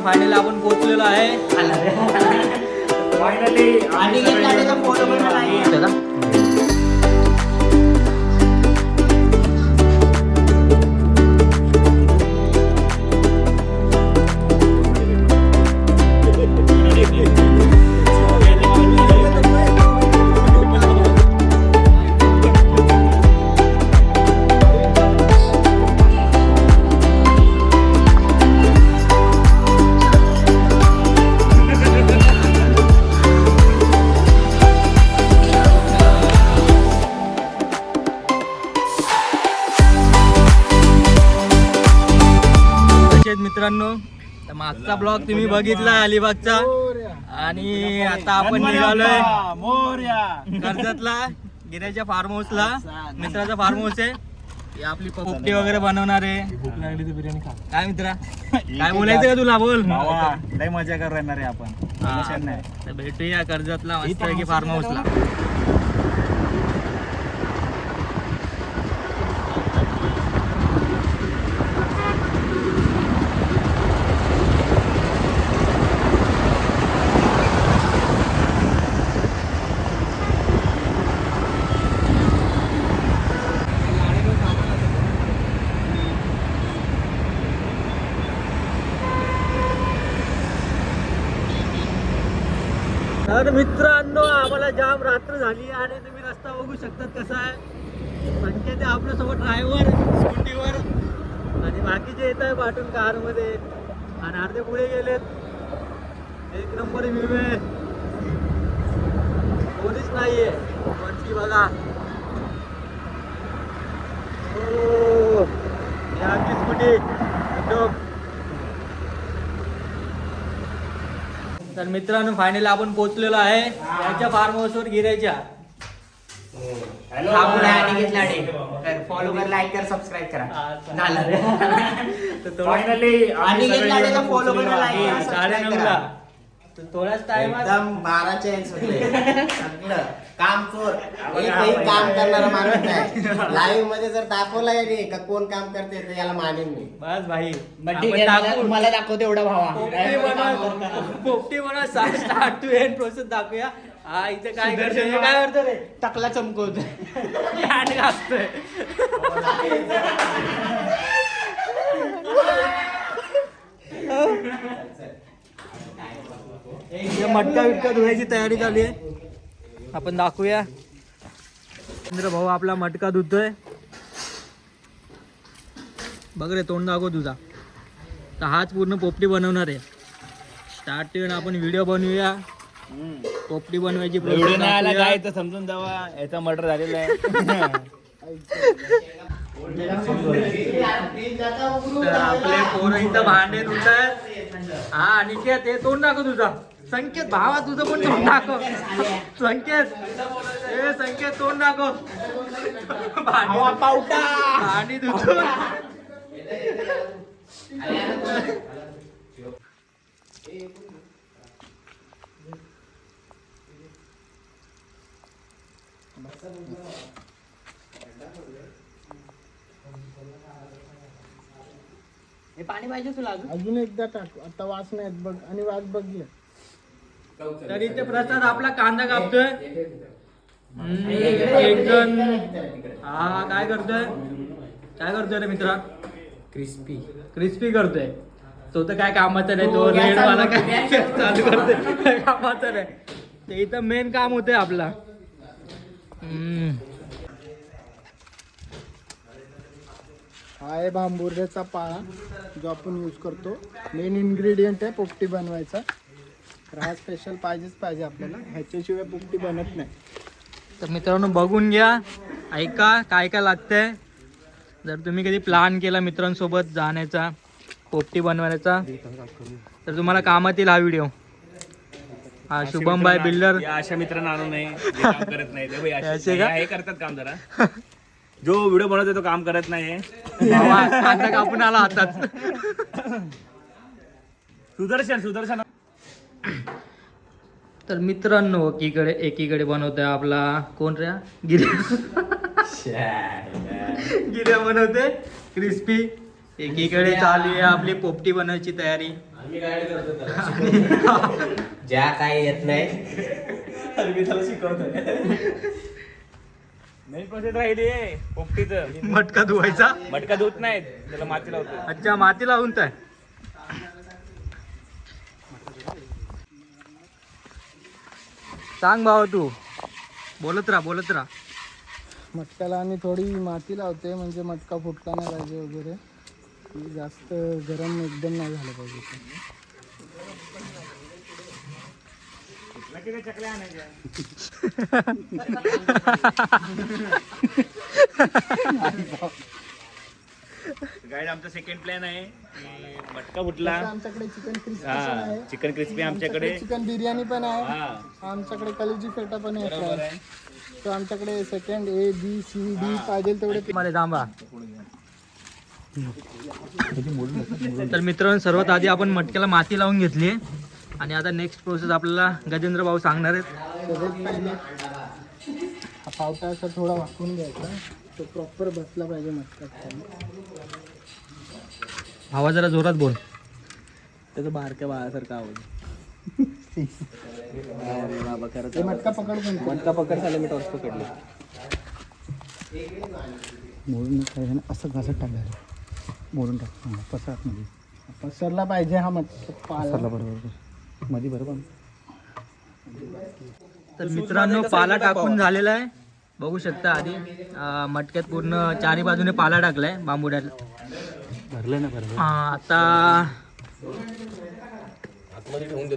Final आपण पोहोचलेलो आहे. Finally आणि मित्रांनो तर मागचा ब्लॉग तुम्ही बघितला अलिबागचा. आणि आता आपण निघालोय मोर्या. कर्जतला गिऱ्याच्या फार्म हाऊसला मित्राचा फार्म हाऊस आहे आपली पोपटी वगैरे बनवणार आहे. भूक लागली तर बिर्याणी खा. काय मित्रा? काय बोलायचं का तुला? बोल. लय मजा करणार आहे आपण. भेटूया कर्जतला मस्त की फार्म हाऊसला तर मित्रांनो आम्हाला जाम रात्र झाली आणि तुम्ही रस्ता बघू शकतात कसा आहे. म्हणजे ते आपल्यासोबत ड्रायव्हर स्कूटीवर. आणि बाकीचे येत आहे पाठून कारमध्ये. आणि अर्धे पुढे गेलेत. एक नंबर व्ह्यू आहे कोणीच नाहीये. वरती बघा. हो. ही स्कूटी तर मित्रांनो फायनली आपण पोहोचलेलो आहे याच्या फार्म हाऊसवर गिरायच्या हा पुढे अनिकेत लाडे फॉलो कर लाईक कर सबस्क्राईब करा. झालं. तर थोडं- फायनली अनिकेत फॉलो करा लाईक साडे नऊला करा तर थोड्याच टाइमात एकदम बारा चेंज होते. सगळं. काम चोर एकही काम करणारा माणूस नाही. लाईव्हमध्ये जर दाखवला याने का कोण काम करते तर याला मानेन मी. बस भाई. ठीक आपण आहे, टाकू. मला दाखवते एवढा भावा. पोपटी बनव पोपटी बनव स्टार्ट टू एंड प्रोसेस दाखवूया. हा इथे काय करतो हे काय करतो रे? टकला चमकवतो आणि घासतोय इथे मटका बिटका धुवायची तयारी झाली आहे. आपण दाखवूया. इंद्र भाऊ आपला मटका धुतोय. बघ रे तोंड दाखव तुझा. तर हाच पूर्ण पोपटी बनवणार आहे. स्टार्टिंग आपण व्हिडिओ बनवूया. पोपटी बनवायची व्हिडिओ process नाही आला दाखवूया. काय तर समजून जावा. याचा मर्डर झालेला आहे. आपले पोरं इथं भांडे धुतात हा अनिकेत ते तोंड दाखव तुझा. संकेत भावा तुझं पण तोंड दाखव. संकेत. ए संकेत तोंड दाखव. भांडे पावटा. भांडी धुतो. हे पाणी पाहिजे तुला अजून? अजून एकदा टाक. आता वास नाही बघ. आणि वास बघ तर इथे प्रसाद आपला कांदा कापतोय. हम्म, एक जण. हा काय करतोय? काय करतोय रे मित्रा? क्रिस्पी. क्रिस्पी करतोय. तो तर काय कामाचा नाही तो तो रेड गॅस वाला चालू काय चालू करतोय. काय कामाचा नाही. ते इथं मेन काम होतंय आपला. हम्म. हा आहे बांबुर्ड्याचा पाळा जो आपण यूज करतो. मेन इन्ग्रेडियंट आहे पोपटी बनवायचा. तर हा स्पेशल पाहिजेच पाहिजे आपल्याला. ह्याच्याशिवाय पोपटी बनत नाही. तर मित्रांनो बघून घ्या. ऐका काय काय लागतंय. जर तुम्ही कधी प्लॅन केला मित्रांसोबत जाण्याचा पोपटी बनवायचा तर तुम्हाला कामात येईल हा व्हिडिओ हा शुभम भाई बिल्डर. या अशा मित्रांना आणू जे काम करत नाही. ते बाई असे- असे का? हे करतात काम जरा. जो व्हिडिओ बनवतो तो काम करत नाही भावा, कांदा कापून आला हातात. सुदर्शन सुदर्शन. तर मित्रांनो एकीकडे एकीकडे बनवतोय आपला कोण रे? गिर्या गिर्या बनवते क्रिस्पी. एकीकडे चालू आहे आपली पोपटी बनवायची तयारी. ज्या काय येत नाही. मी त्याला शिकवतोय. मेन प्रोसेस राहिली पोपटीचं. मटका धुवायचा. मटका धुत नाहीत त्याला माती लावतो अच्छा माती लावून काय सांग भावा तू. बोलत राहा बोलत राहा. मटक्याला आणि थोडी माती लावते म्हणजे मटका फुटला नाही पाहिजे वगैरे. जास्त गरम एकदम नाही झालं पाहिजे. गाईड आमचा सेकंड प्लॅन आहे. की मटका फुटला आमच्याकडे चिकन क्रिस्पी हा चिकन क्रिस्पी आमच्याकडे. चिकन बिर्याणी पण आहे. हा. आमच्याकडे कलेजी फेटा पण बरोबर आहे आहे. तर आमच्याकडे second A B C D पाहिजे तेवढे मला थांबा. तर मित्रांनो सर्वात आधी आपण मटक्याला माती लावून घेतली आणि आता नेक्स्ट प्रोसेस आपल्याला गजेंद्र भाऊ सांगणार आहेत. सगळ्यात पहिले हा पावटा असा थोडा वाकून घ्यायचा. तो प्रॉपर बसला पाहिजे मटक्यात भावा जरा जोरात बोल. त्याचं बारक्या बाळासारखं आवाज. बाबा खरंच ते मटका पकड पण मटका पकड झालं मी टॉस पकडले. मोडून पाहिजे ना असं घासत टाकायचं मोडून टाक. हां पसरत मध्ये पसरला पाहिजे हा मटका. पसरला बरोबर मध्ये बरोबर. तर मित्रांनो पाला टाकून झालेला आहे. बघू शकता आधी मटक्यात पूर्ण चारी बाजूने पाला टाकलाय बांबुड्यात भरलं ना बरोबर आता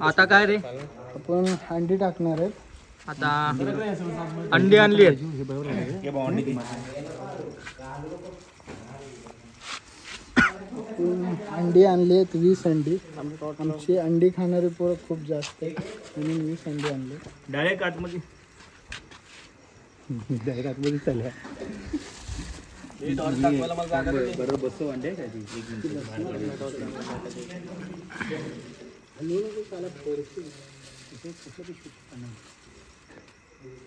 आता काय रे? आपण अंडी टाकणार आहेत. आता अंडी आणली आहे अंडी आणली आहेत वीस अंडी. आमची अंडी खाणारे पोरं खूप जास्त आहेत म्हणून वीस अंडी आणली. डायरेक्ट आतमध्ये जाहिरात मध्ये चालल्या बरोबर बसतो अंडे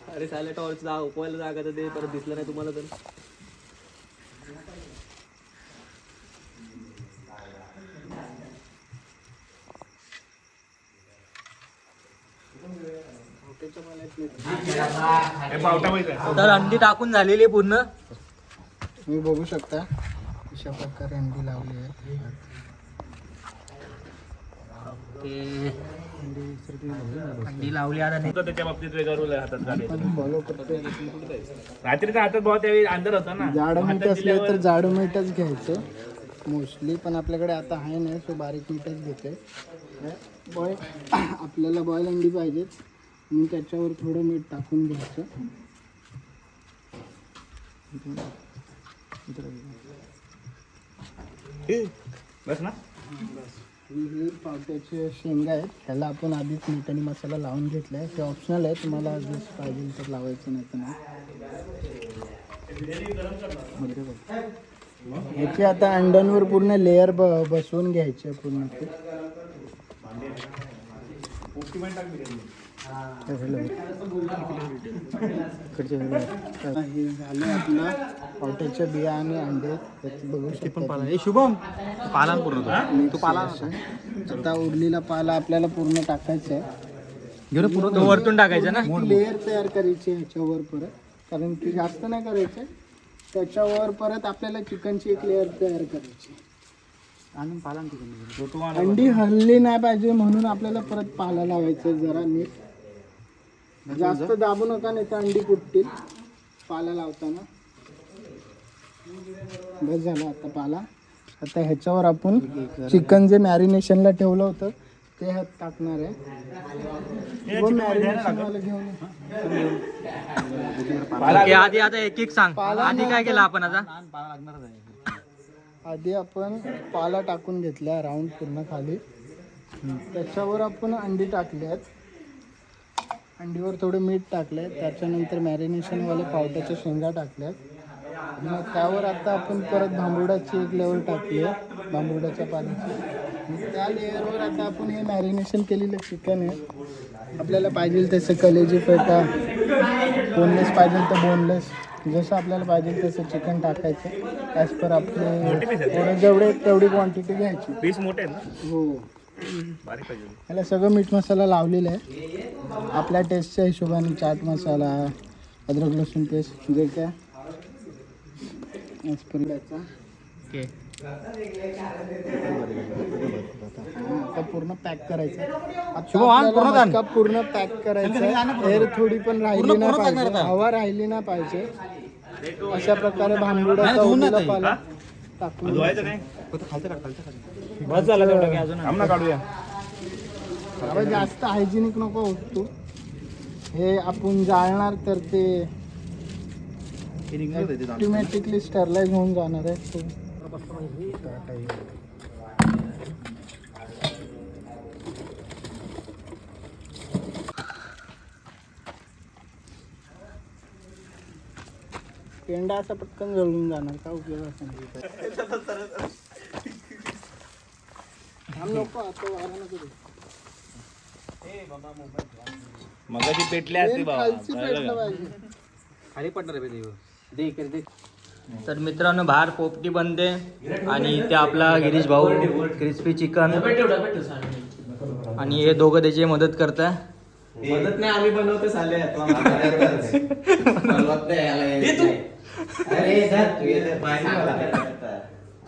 अरे चालेल टॉर्च जा उपवायला जागा तर ते परत दिसलं नाही तुम्हाला तर हे पावटा माहिती आहे तर अंडी टाकून झालेली आहे पूर्ण. तुम्ही बघू शकता अशा प्रकारे अंडी लावली आहे अंडी लावली आता नाही. तो त्याच्या बाबतीत वेगळा रोल आहे हातात गाडी पण फॉलो करतोय. रात्रीचा हातात भाव त्यावेळी अंधार होता ना. जाडं मीठ असले तर जाडं मीठच घ्यायचं. मोस्टली पण आपल्याकडे आता आहे नाही सो बारीक मीठच घेते बॉय आपल्याला बॉईल अंडी पाहिजेच म्हणून त्याच्यावर थोडं मीठ टाकून घ्यायचं. बस ना. ही पावट्याचे शेंगा आहेत ह्याला आपण आधीच मीठ आणि मसाला लावून घेतला आहे हे ऑप्शनल आहे तुम्हाला जर पाहिजे तर लावायचं नाही तर नाही. ह्याची आता अंड्यांवर पूर्ण लेअर ब बसवून घ्यायचे पूर्ण ते. हे झालं आपलं पावट्याच्या बिया आणि अंडे बघू शकता शुभम पाला पूर्ण तू. पाला आता. उरलेला पाला आपल्याला पूर्ण टाकायचा आहे. तो. वरतून टाकायचा ना? लेअर तयार करायची ह्याच्यावर परत. कारण की जास्त नाही करायचे. त्याच्यावर परत आपल्याला चिकनची एक लेअर तयार करायची तो तुम्हाला अंडी हल्ली नाही पाहिजे म्हणून आपल्याला परत पाला लावायचं जरा नीट. जास्त दाबू नका नाही तर अंडी फुटतील पाला लावताना. बस झालं आता पाला. आता ह्याच्यावर आपण चिकन जे मॅरिनेशनला ठेवलं होतं ते ह्यात टाकणार आहे. घेऊन आधी आता एक एक सांग. आधी काय केलं आपण आता? आधी आपण पाला टाकून घेतला राऊंड पूर्ण खाली. त्याच्यावर आपण अंडी टाकली आहेत अंडीवर थोडं मीठ टाकलंय त्याच्यानंतर मॅरिनेशनवाले पावट्याच्या शेंगा टाकल्यात. मग त्यावर आता आपण परत भांबुडाची एक लेवल टाकली आहे भांबुडाच्या पाण्याची मग त्या लेअरवर आता आपण हे मॅरिनेशन केलेलं चिकन आहे. आपल्याला पाहिजे तसं कलेजी पेटा बोनलेस पाहिजे तर बोनलेस जसं आपल्याला पाहिजे तसं चिकन टाकायचं. ॲज पर आपले जेवढे तेवढी क्वांटिटी घ्यायची. पीस मोठे आहेत ना? हो. बारीक पाहिजे. याला सगळं मीठ मसाला लावलेला आहे. आपल्या टेस्टच्या हिशोबाने चाट मसाला अद्रक लसूण पेस्ट जे काय. ओके. आता पूर्ण पॅक करायचं. मटका पूर्ण पॅक करायचा. एअर थोडी पण राहिली नाही पाहिजे. हवा राहिली नाही पाहिजे. अशा प्रकारे भांबुड्याचा उडीला पाला टाकून बस झालं तेवढं की अजून ना काढूया. जास्त हायजिनिक नको होत तू. हे आपण जाळणार तर ते ऑटोमॅटिकली स्टरलाइज होऊन जाणार आहे पेंडा असा पटकन जळून जाणार का उपयोग असं नको आता वारा नको मगाची पेटली असती बाबा खाली पडणार आहे दे इकडे दे तर मित्रांनो बाहेर पोपटी बनते आणि इथे आपला गिरीश भाऊ क्रिस्पी चिकन. आणि हे दोघं त्याची मदत करतात मदत नाही आम्ही बनवतो साले. बनवत नाही. अरे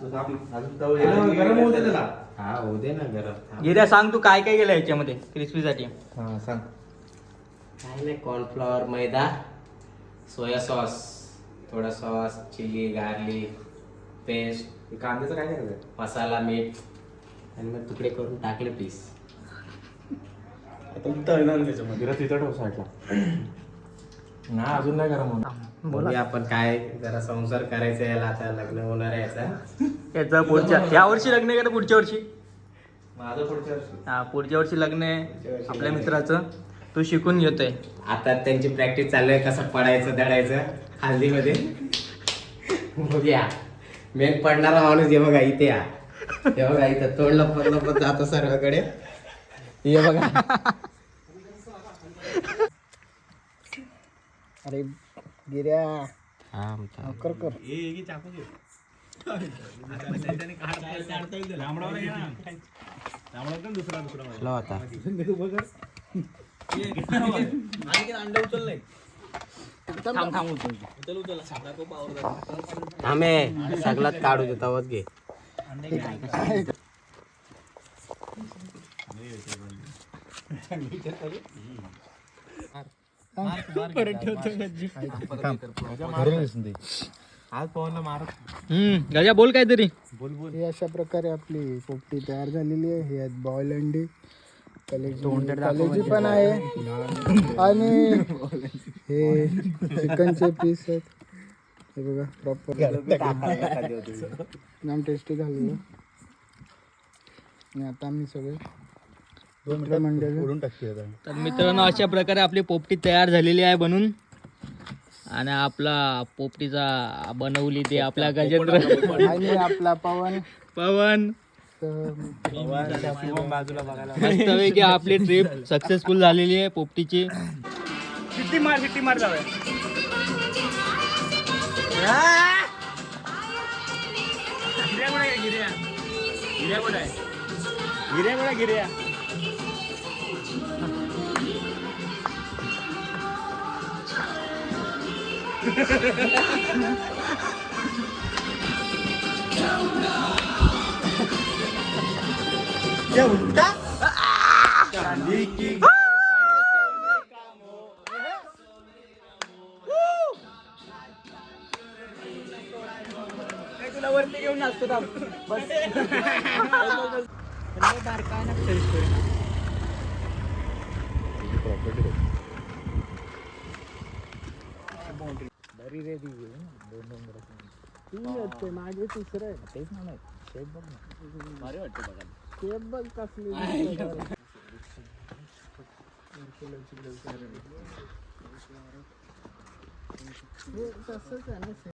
गरम दे त्याला. हा होऊ दे ना गरम. गिऱ्या सांग तू काय काय केलं याच्यामध्ये क्रिस्पीसाठी? हा सांग. काय नाही कॉर्नफ्लॉवर मैदा सोया सॉस थोडा सॉस चिली गार्लिक पेस्ट कांद्याचं काय करायचं? मसाला मीठ आणि मग तुकडे करून टाकले पीस. गिरा तिथं ठेव साईडला. ना अजून नाही गरम होणार. बघूया आपण काय जरा संसार करायचा याला आता लग्न होणार आहे याचा याचं पुढच्या या वर्षी लग्न आहे का पुढच्या वर्षी? माझं पुढच्या वर्षी. हा पुढच्या वर्षी लग्न आहे आपल्या मित्राचं. तू शिकून घेतोय. आता त्यांची प्रॅक्टिस चालू आहे कसं पडायचं दडायचं हल्दीमध्ये. बघूया. मेन पडणारा माणूस हे बघा इथे या. हे बघा इथं तोंड लपत लपत जातो सर्वकडे. हे बघा. अरे गिऱ्या. हा कर दुसरा दुसरा हॅलो आता. थांब थांब थांबे गजा बोल काहीतरी. ही अशा प्रकारे आपली पोपटी तयार झालेली आहे. ही आहेत बॉईल अंडी कलेजी कलेजी पण आहे. आणि हे चिकनचे पीस आहेत. हे बघा प्रॉपर नाम टेस्टी झालेलं. आणि आता आम्ही सगळे तर मित्रांनो अशा प्रकारे आपली पोपटी तयार झालेली आहे बनून. आणि आपला पोपटीचा बनवली ते आपल्या गजेंद्र आणि आपला पवन. पवन. बाजूला मस्तपैकी आपली ट्रिप सक्सेसफुल झालेली आहे पोपटीची. शिट्टी मार शिट्टी मार जाऊया गिऱ्या कुठे आहे गिऱ्या गिऱ्या कुठे आहे गिऱ्या कुठे आहे गिऱ्या तुला वरती घेऊन नाचतो मागे तिसरं आहे. तेच म्हणा शेप बघ ना. शेप बघ कसली. तसंच आहे ना